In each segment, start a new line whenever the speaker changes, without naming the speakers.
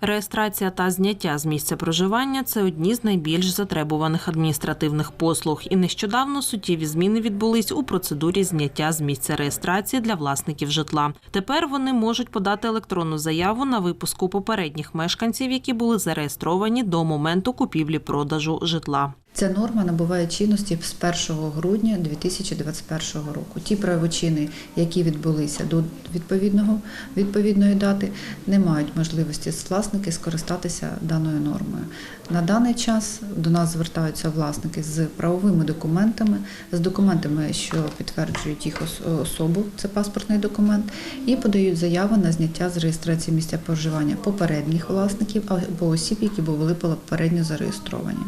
Реєстрація та зняття з місця проживання це одні з найбільш затребуваних адміністративних послуг. І нещодавно суттєві зміни відбулись у процедурі зняття з місця реєстрації для власників житла. Тепер вони можуть подати електронну заяву на випуску попередніх мешканців, які були зареєстровані до моменту купівлі-продажу житла.
Ця норма набуває чинності з 1 грудня 2021 року. Ті правочини, які відбулися до відповідного відповідної дати, не мають можливості власники скористатися даною нормою. На даний час до нас звертаються власники з правовими документами, з документами, що підтверджують їх особу, це паспортний документ, і подають заяви на зняття з реєстрації місця проживання попередніх власників або осіб, які були попередньо зареєстровані.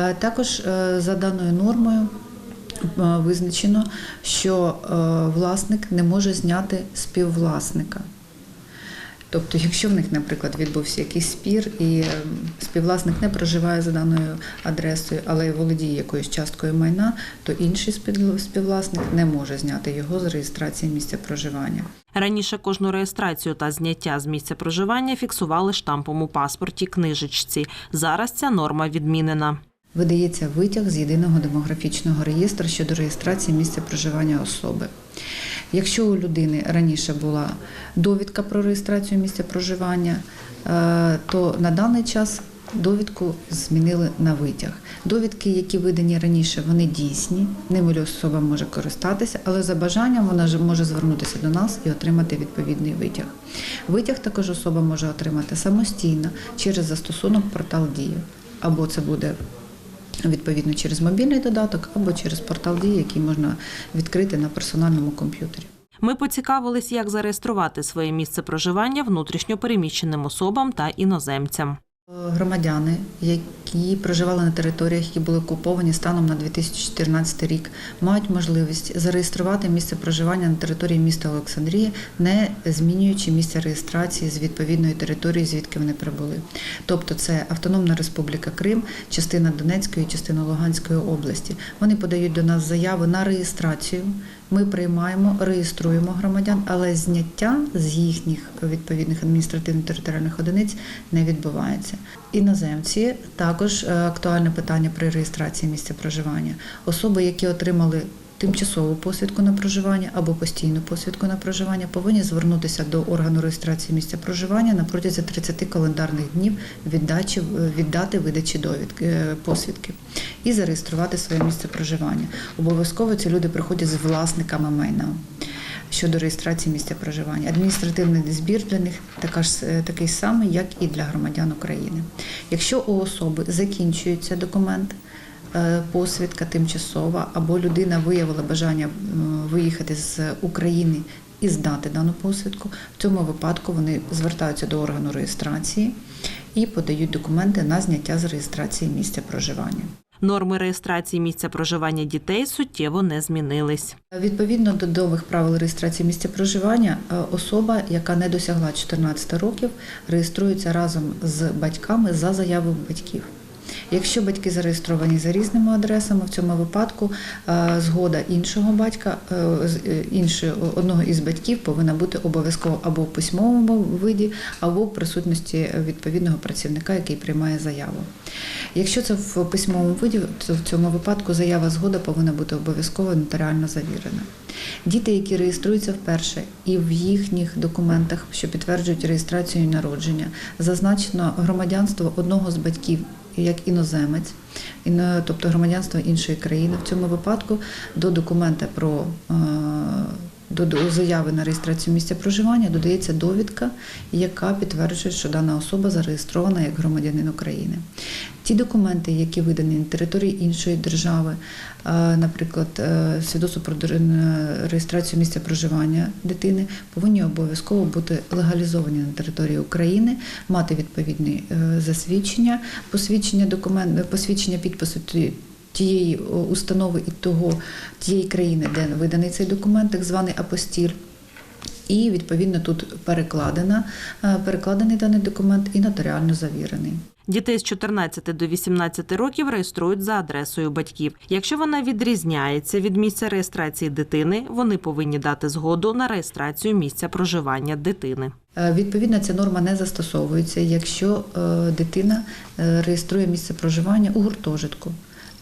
Е, Також е, за даною нормою е, визначено, що власник не може зняти співвласника. Тобто, якщо в них, наприклад, відбувся якийсь спір, і е, співвласник не проживає за даною адресою, але володіє якоюсь часткою майна, то інший співвласник не може зняти його з реєстрації місця проживання.
Раніше кожну реєстрацію та зняття з місця проживання фіксували штампом у паспорті книжечці. Зараз ця норма відмінена.
Видається витяг з єдиного демографічного реєстру щодо реєстрації місця проживання особи. Якщо у людини раніше була довідка про реєстрацію місця проживання, е, то на даний час довідку змінили на витяг. Довідки, які видані раніше, вони дійсні, ними особа може користатися, але за бажанням вона може звернутися до нас і отримати відповідний витяг. Витяг також особа може отримати самостійно через застосунок портал Дія. Або це буде відповідно через мобільний додаток, або через портал дії, який можна відкрити на персональному комп'ютері.
Ми поцікавились, як зареєструвати своє місце проживання внутрішньо переміщеним особам та іноземцям.
Громадяни, які проживали на територіях, які були окуповані станом на 2014 рік, мають можливість зареєструвати місце проживання на території міста Олександрія, не змінюючи місце реєстрації з відповідної території, звідки вони прибули. Тобто це Автономна Республіка Крим, частина Донецької, частина Луганської області. Вони подають до нас заяви на реєстрацію. Ми приймаємо, реєструємо громадян, але зняття з їхніх відповідних адміністративно-територіальних одиниць не відбувається. Іноземці також е, актуальне питання при реєстрації місця проживання. Особи, які отримали тимчасову посвідку на проживання або постійну посвідку на проживання, повинні звернутися до органу реєстрації місця проживання на протязі 30 календарних днів від дачі- від дати видачі довідки е, посвідки і зареєструвати своє місце проживання. Обов'язково ці люди приходять з власниками майна. Щодо реєстрації місця проживання, адміністративний збір для них така ж е, такий самий, як і для громадян України. Якщо у особи закінчується документ, е, посвідка тимчасова, або людина виявила бажання виїхати з України і здати дану посвідку, в цьому випадку вони звертаються до органу реєстрації і подають документи на зняття з реєстрації місця проживання.
Норми реєстрації місця проживання дітей суттєво не змінились.
Відповідно до нових правил реєстрації місця проживання, е, особа, яка не досягла 14 років, реєструється разом з батьками за заявою батьків. Якщо батьки зареєстровані за різними адресами, в цьому випадку е, згода іншого батька, е, е, іншого одного із батьків повинна бути обов'язково або в письмовому виді, або в присутності відповідного працівника, який приймає заяву. Якщо це в письмовому виді, то в цьому випадку заява згода повинна бути обов'язково нотаріально завірена. Діти, які реєструються вперше, і в їхніх документах, що підтверджують реєстрацію народження, зазначено громадянство одного з батьків як іноземець, іно- тобто громадянство іншої країни. В цьому випадку до документа про е, до, заяви на реєстрацію місця проживання додається довідка, яка підтверджує, що дана особа зареєстрована як громадянин України. Ті документи, які видані на території іншої держави, е, наприклад, е, свідоцтво про е, реєстрацію місця проживання дитини, повинні обов'язково бути легалізовані на території України, мати відповідні засвідчення, посвідчення документ, посвідчення підпису тієї установи і того тієї країни, де виданий цей документ, так званий апостіль. І відповідно тут перекладена, е, перекладений даний документ і нотаріально завірений.
Дітей з 14 до 18 років реєструють за адресою батьків. Якщо вона відрізняється від місця реєстрації дитини, вони повинні дати згоду на реєстрацію місця проживання дитини.
Е, Відповідно, ця норма не застосовується, якщо е, дитина е, реєструє місце проживання у гуртожитку.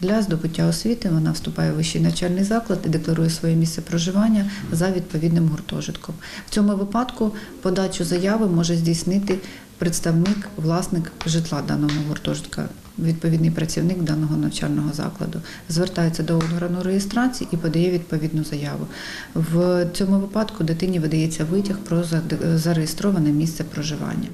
Для здобуття освіти вона вступає в вищий навчальний заклад і декларує своє місце проживання за відповідним гуртожитком. В цьому випадку подачу заяви може здійснити представник, власник житла даного гуртожитка, відповідний працівник даного навчального закладу. Звертається до органу реєстрації і подає відповідну заяву. В цьому випадку дитині видається витяг про зареєстроване місце проживання.